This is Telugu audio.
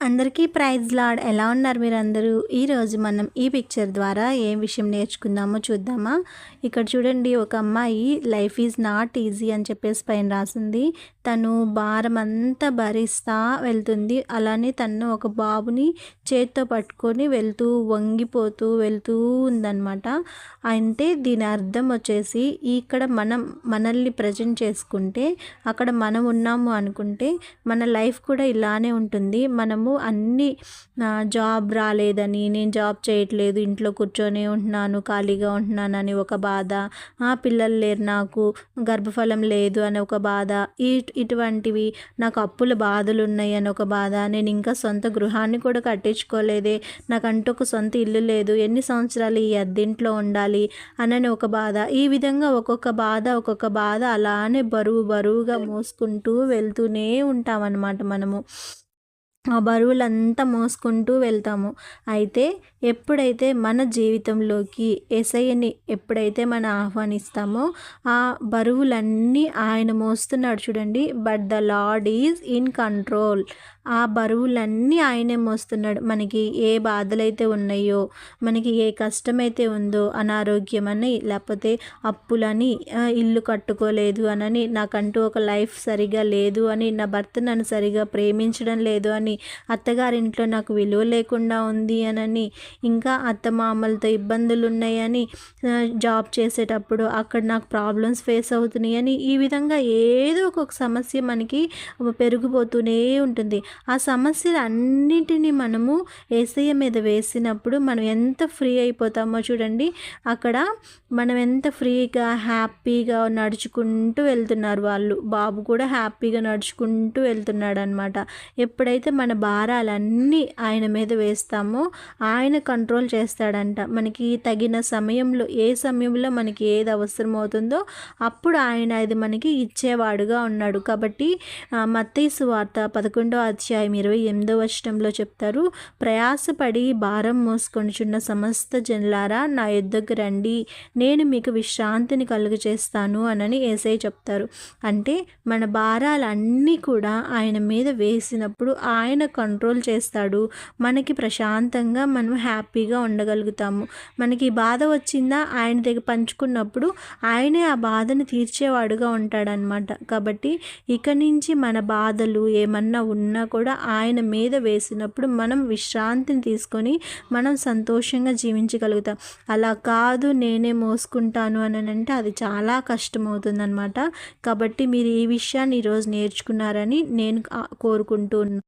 అందరికీ ప్రైజ్ లాడ్. ఎలా ఉన్నారు మీరు అందరూ ఈరోజు మనం ఈ పిక్చర్ ద్వారా ఏం విషయం నేర్చుకుందామో చూద్దామా? ఇక్కడ చూడండి ఒక అమ్మాయి లైఫ్ ఈజ్ నాట్ ఈజీ అని చెప్పేసి పైన రాసింది. తను భారం అంతా భరిస్తా వెళ్తుంది. అలానే తను ఒక బాబుని చేత్తో పట్టుకొని వెళ్తూ వంగిపోతూ వెళ్తూ ఉందన్నమాట. అంటే దీని అర్థం వచ్చేసి ఇక్కడ మనం మనల్ని ప్రజెంట్ చేసుకుంటే అక్కడ మనం ఉన్నాము అనుకుంటే మన లైఫ్ కూడా ఇలానే ఉంటుంది. మనము మనము అన్నీ జాబ్ రాలేదని నేను జాబ్ చేయట్లేదు ఇంట్లో కూర్చొని ఉంటున్నాను ఖాళీగా ఉంటున్నానని ఒక బాధ. పిల్లలు లేరు నాకు గర్భఫలం లేదు అని ఒక బాధ. ఈ ఇటువంటివి నాకు అప్పుల బాధలు ఉన్నాయి అని ఒక బాధ. నేను ఇంకా సొంత గృహాన్ని కూడా కట్టించుకోలేదే. నాకంటూ ఒక సొంత ఇల్లు లేదు. ఎన్ని సంవత్సరాలు ఈ అద్దెంట్లో ఉండాలి అనని ఒక బాధ. ఈ విధంగా ఒక్కొక్క బాధ ఒక్కొక్క బాధ అలానే బరువు బరువుగా మోసుకుంటూ వెళ్తూనే ఉంటామన్నమాట మనము. ఆ బరువులంతా మోసుకుంటూ వెళ్తాము. అయితే ఎప్పుడైతే మన జీవితంలోకి ఎస్ఐని ఎప్పుడైతే మనం ఆహ్వానిస్తామో ఆ బరువులన్నీ ఆయన మోస్తున్నాడు చూడండి. But the load is in control ఆ బరువులన్నీ ఆయనే మోస్తున్నాడు. మనకి ఏ బాధలైతే ఉన్నాయో మనకి ఏ కష్టమైతే ఉందో అనారోగ్యం అని లేకపోతే అప్పులని ఇల్లు కట్టుకోలేదు అనని నాకంటూ ఒక లైఫ్ సరిగా లేదు అని నా భర్త నన్ను సరిగా ప్రేమించడం లేదు అని అత్తగారింట్లో నాకు విలువ లేకుండా ఉంది అనని ఇంకా అత్త మామలతో ఇబ్బందులు ఉన్నాయని జాబ్ చేసేటప్పుడు అక్కడ నాకు ప్రాబ్లమ్స్ ఫేస్ అవుతున్నాయని ఈ విధంగా ఏదో ఒక సమస్య మనకి పెరిగిపోతూనే ఉంటుంది. ఆ సమస్యలు అన్నింటినీ మనము ఏసయ్య మీద వేసినప్పుడు మనం ఎంత ఫ్రీ అయిపోతామో చూడండి. అక్కడ మనం ఎంత ఫ్రీగా హ్యాపీగా నడుచుకుంటూ వెళ్తున్నారు వాళ్ళు. బాబు కూడా హ్యాపీగా నడుచుకుంటూ వెళ్తున్నాడు అనమాట ఎప్పుడైతే మన భారాలన్నీ ఆయన మీద వేస్తామో ఆయన కంట్రోల్ చేస్తాడంట. మనకి తగిన సమయంలో ఏ సమయంలో మనకి ఏది అవసరం అవుతుందో అప్పుడు ఆయన అది మనకి ఇచ్చేవాడుగా ఉన్నాడు. కాబట్టి మత్తీసు వార్త పదకొండో అధ్యాయం ఇరవై ఎనిమిదో అష్టంలో చెప్తారు ప్రయాసపడి భారం మోసుకొనిచున్న సమస్త జనులారా నా యుద్ధకు రండి. నేను మీకు విశ్రాంతిని కలుగు చేస్తాను అనని ఏసై చెప్తారు. అంటే మన భారాలన్నీ కూడా ఆయన మీద వేసినప్పుడు ఆయన ఆయన కంట్రోల్ చేస్తాడు. మనకి ప్రశాంతంగా మనం హ్యాపీగా ఉండగలుగుతాము. మనకి బాధ వచ్చిందా ఆయన దగ్గర పంచుకున్నప్పుడు ఆయనే ఆ బాధను తీర్చేవాడుగా ఉంటాడనమాట కాబట్టి ఇక నుంచి మన బాధలు ఏమన్నా ఉన్నా కూడా ఆయన మీద వేసినప్పుడు మనం విశ్రాంతిని తీసుకొని మనం సంతోషంగా జీవించగలుగుతాం. అలా కాదు నేనే మోసుకుంటాను అని అంటే అది చాలా కష్టమవుతుందన్నమాట. కాబట్టి మీరు ఈ విషయాన్ని ఈరోజు నేర్చుకున్నారని నేను కోరుకుంటూ